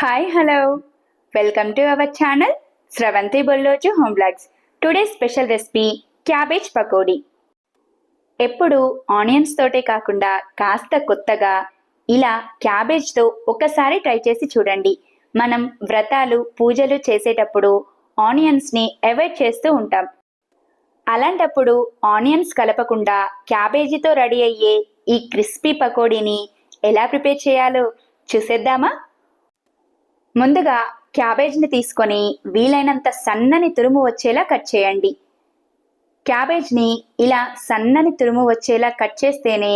Hi hello welcome to our channel Sravanthi Bolloju home blogs today special recipe cabbage pakodi ఎప్పుడు onions తోటే కాకుండా కాస్త కొత్తగా ఇలా క్యాబేజ్తో ఒకసారి ట్రై చేసి చూడండి. మనం వ్రతాలు పూజలు చేసేటప్పుడు ఆనియన్స్ని అవాయిడ్ చేస్తూ ఉంటాం. అలాంటప్పుడు ఆనియన్స్ కలపకుండా క్యాబేజీతో రెడీ అయ్యే ఈ క్రిస్పీ పకోడీని ఎలా ప్రిపేర్ చేయాలో చూసేద్దామా? ముందుగా క్యాబేజ్ని తీసుకొని వీలైనంత సన్నని తురుము వచ్చేలా కట్ చేయండి. క్యాబేజ్ని ఇలా సన్నని తురుము వచ్చేలా కట్ చేస్తేనే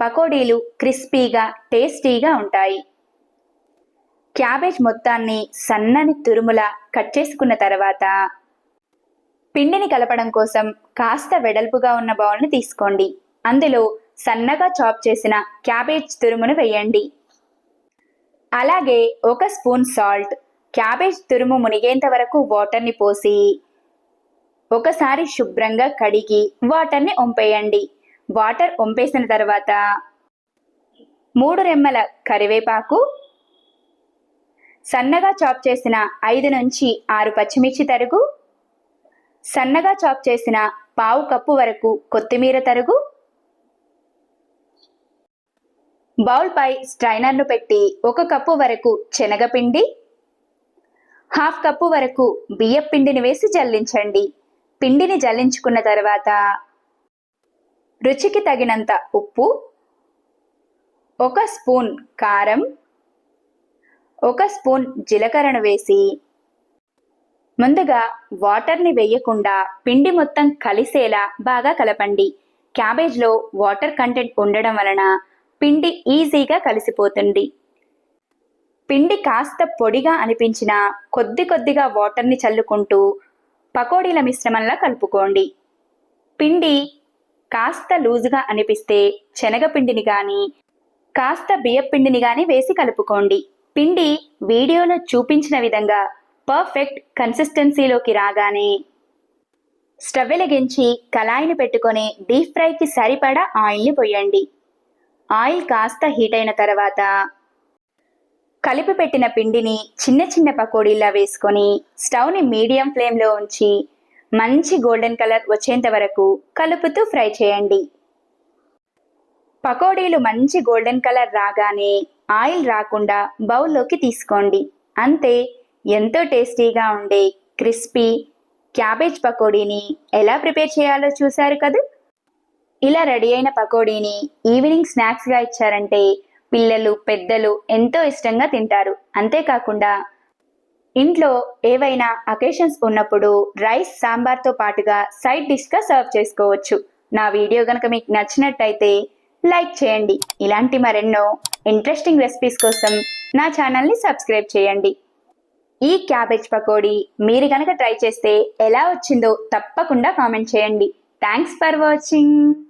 పకోడీలు క్రిస్పీగా టేస్టీగా ఉంటాయి. క్యాబేజ్ మొత్తాన్ని సన్నని తురుములా కట్ చేసుకున్న తర్వాత పిండిని కలపడం కోసం కాస్త వెడల్పుగా ఉన్న బౌల్ని తీసుకోండి. అందులో సన్నగా చాప్ చేసిన క్యాబేజ్ తురుమును వేయండి. అలాగే ఒక స్పూన్ సాల్ట్. క్యాబేజ్ తురుము మునిగేంత వరకు వాటర్ని పోసి ఒకసారి శుభ్రంగా కడిగి వాటర్ని ఒంపేయండి. వాటర్ ఒంపేసిన తర్వాత మూడు రెమ్మల కరివేపాకు సన్నగా చాప్ చేసిన ఐదు నుంచి ఆరు పచ్చిమిర్చి తరుగు సన్నగా చాప్ చేసిన పావు కప్పు వరకు కొత్తిమీర తరుగు బౌల్పై స్ట్రైనర్ను పెట్టి ఒక కప్పు వరకు శనగపిండి హాఫ్ కప్పు వరకు బియ్యం పిండిని వేసి జల్లించండి. పిండిని జల్లించుకున్న తర్వాత రుచికి తగినంత ఉప్పు ఒక స్పూన్ కారం ఒక స్పూన్ జీలకర్రను వేసి ముందుగా వాటర్ని వేయకుండా పిండి మొత్తం కలిసేలా బాగా కలపండి. క్యాబేజ్లో వాటర్ కంటెంట్ ఉండడం వలన పిండి ఈజీగా కలిసిపోతుంది. పిండి కాస్త పొడిగా అనిపించిన కొద్ది కొద్దిగా వాటర్ని చల్లుకుంటూ పకోడీల మిశ్రమంలా కలుపుకోండి. పిండి కాస్త లూజుగా అనిపిస్తే శనగపిండిని కానీ కాస్త బియ్యపిండిని కానీ వేసి కలుపుకోండి. పిండి వీడియోలో చూపించిన విధంగా పర్ఫెక్ట్ కన్సిస్టెన్సీలోకి రాగానే స్టవ్ వెలిగించి కళాయిని పెట్టుకొని డీప్ ఫ్రైకి సరిపడా ఆయిల్ని పోయండి. ఆయిల్ కాస్త హీట్ అయిన తర్వాత కలిపి పెట్టిన పిండిని చిన్న చిన్న పకోడీలా వేసుకొని స్టవ్ని మీడియం ఫ్లేమ్లో ఉంచి మంచి గోల్డెన్ కలర్ వచ్చేంత వరకు కలుపుతూ ఫ్రై చేయండి. పకోడీలు మంచి గోల్డెన్ కలర్ రాగానే ఆయిల్ రాకుండా బౌల్లోకి తీసుకోండి. అంతే ఎంతో టేస్టీగా ఉండే క్రిస్పీ క్యాబేజ్ పకోడీని ఎలా ప్రిపేర్ చేయాలో చూశారు కదా? ఇలా రెడీ అయిన పకోడీని ఈవినింగ్ స్నాక్స్గా ఇచ్చారంటే పిల్లలు పెద్దలు ఎంతో ఇష్టంగా తింటారు. అంతేకాకుండా ఇంట్లో ఏవైనా అకేషన్స్ ఉన్నప్పుడు రైస్ సాంబార్తో పాటుగా సైడ్ డిష్గా సర్వ్ చేసుకోవచ్చు. నా వీడియో కనుక మీకు నచ్చినట్టయితే లైక్ చేయండి. ఇలాంటి మరెన్నో ఇంట్రెస్టింగ్ రెసిపీస్ కోసం నా ఛానల్ని సబ్స్క్రైబ్ చేయండి. ఈ క్యాబేజ్ పకోడీ మీరు కనుక ట్రై చేస్తే ఎలా వచ్చిందో తప్పకుండా కామెంట్ చేయండి. Thanks for watching.